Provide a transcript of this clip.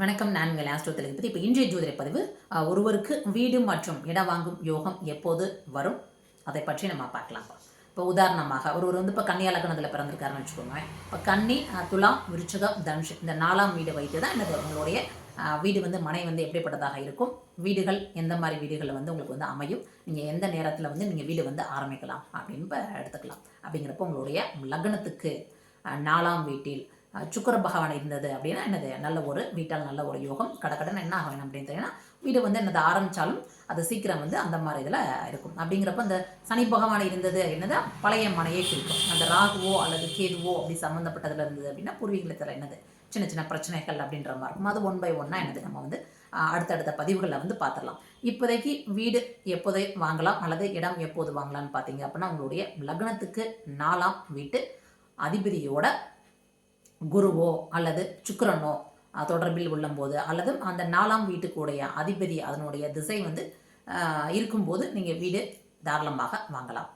வணக்கம் நான் உங்கள் ஆஸ்ட்ரோ தளபதி இப்போ இன்றைய ஜோதிட பதிவு ஒருவருக்கு வீடு மற்றும் இடம் வாங்கும் யோகம் எப்போது வரும்? அதை பற்றி நம்ம பார்க்கலாம். இப்போ உதாரணமாக ஒருவர் வந்து இப்போ கன்னியா லக்னத்தில் பிறந்திருக்காருன்னு வச்சுக்கோங்க இப்போ கன்னி துலாம் விருச்சகம் தனுஷ் இந்த நாலாம் வீடு வைத்து தான் எனக்கு உங்களுடைய வீடு வந்து மனை வந்து எப்படிப்பட்டதாக இருக்கும்? வீடுகள் எந்த மாதிரி வீடுகளில் வந்து உங்களுக்கு வந்து அமையும்? நீங்கள் எந்த நேரத்தில் வந்து நீங்கள் வீடு வந்து ஆரம்பிக்கலாம்? அப்படின்னு இப்போ எடுத்துக்கலாம். அப்படிங்கிறப்போ உங்களுடைய லக்னத்துக்கு நாலாம் வீட்டில் சுக்கர பகவான் இருந்தது அப்படின்னா என்னது? நல்ல ஒரு வீட்டால் நல்ல ஒரு யோகம். கடக்கடன் என்ன ஆகணும் அப்படின்னு தெரியும்னா வீடு வந்து என்னது? ஆரம்பித்தாலும் அது சீக்கிரம் வந்து அந்த மாதிரி இதில் இருக்கும். அப்படிங்கிறப்ப அந்த சனி பகவான் இருந்தது என்னது பழைய மனையை குறிக்கும். அந்த ராகுவோ அல்லது கேதுவோ அப்படி சம்மந்தப்பட்டதில் இருந்தது அப்படின்னா பூர்வீகத்தில் என்னது? சின்ன சின்ன பிரச்சனைகள் அப்படின்ற மாதிரி இருக்கும். அது ஒன் பை ஒன்னாக என்னது? நம்ம வந்து அடுத்தடுத்த பதிவுகளில் வந்து பார்த்துடலாம் இப்போதைக்கு வீடு எப்போதை வாங்கலாம்? அல்லது இடம் எப்போது வாங்கலாம்னு பார்த்தீங்க அப்படின்னா உங்களுடைய லக்னத்துக்கு நாலாம் வீட்டு அதிபதியோட குருவோ அல்லது சுக்கரனோ தொடர்பில் உள்ளம்போது அல்லது அந்த நாலாம் வீட்டுக்குடைய அதிபதி அதனுடைய திசை வந்து இருக்கும்போது நீங்கள் வீடு தாராளமாக வாங்கலாம்.